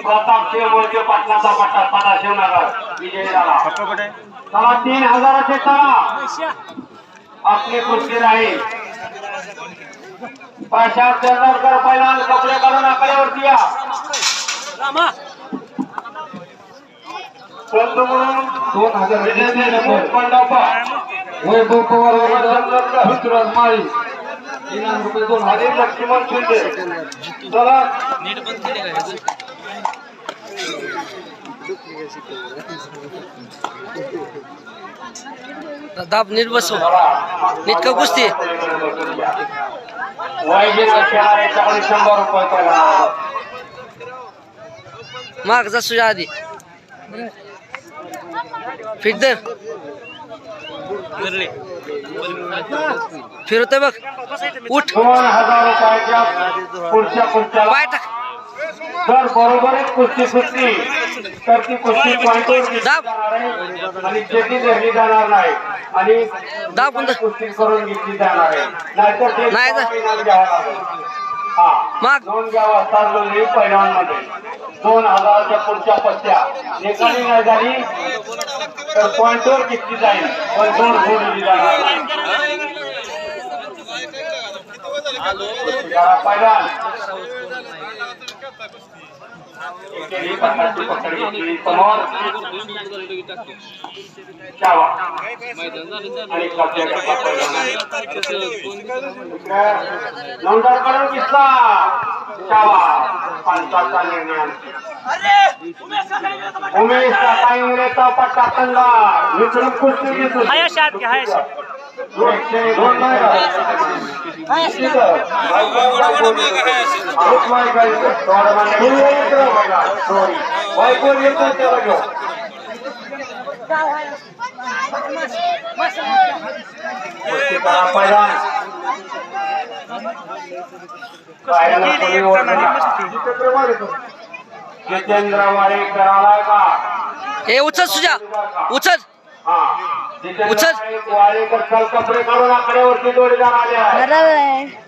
प्रताप पाटलाचा पट्टा झाला चला तीन हजाराचे चला आपली कुस्ती राहील प्रशांत चंदरकर पहिला कपडे घालून आकड्यावरती या संत म्हणून दोन हज़ार पंडापा वैभव पवार ऋतुराज माळी इनाम रुपये दोन हज़ार लक्ष्मण शिंदे चला दाब नीट बसव नीट का कुस्ती माग जा आधी फिट दर फिरवतोय बघ उठ। दोन हज़ार रुपयाच्या पुढच्या पुढच्या पाय टाक जर बरोबरच कुस्ती सुटली तर ती कुस्ती पॉइंटवर दाब. आणि जाणार नाही. आणि दाब कोणतं? कुस्ती करून घेतली जाणार आहे. नाहीतर ते नाही घ्यावं माग. दोन गाव असतात दोन्ही पैलवानमध्ये दोन हजाराच्या पुढच्या नाही झाली कंपाउंडर की डिज़ाइन कंट्रोल बोर्ड डिज़ाइन पहला। ये पकड़ी पकड़ी समोर। क्या हुआ? अरे कब्जे का पकड़ नंबर करो किसका? पंचाचा निर्णय उमेश काका पट्टा संघ विक्रम कुस्ती घेतो का? हे उचल सुजा. उचल. हा. उचल. वाडेकर कपडे काढून आकड्यावरती जोडीदार आले आहे.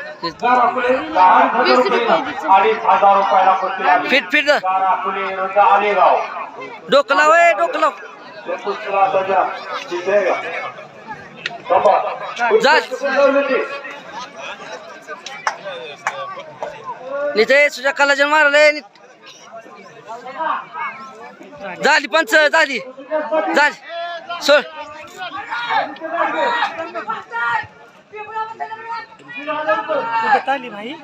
फिट फिट डोकं लाव डोकं लाव. ते कुस्तीला सध्या तिथे आहे का? बाबा, जा. कुस्ती लावली ती. नीट तुझ्या कलाजन मारले नीट झाली पंच झाली. झाली. सोड. ताली भाई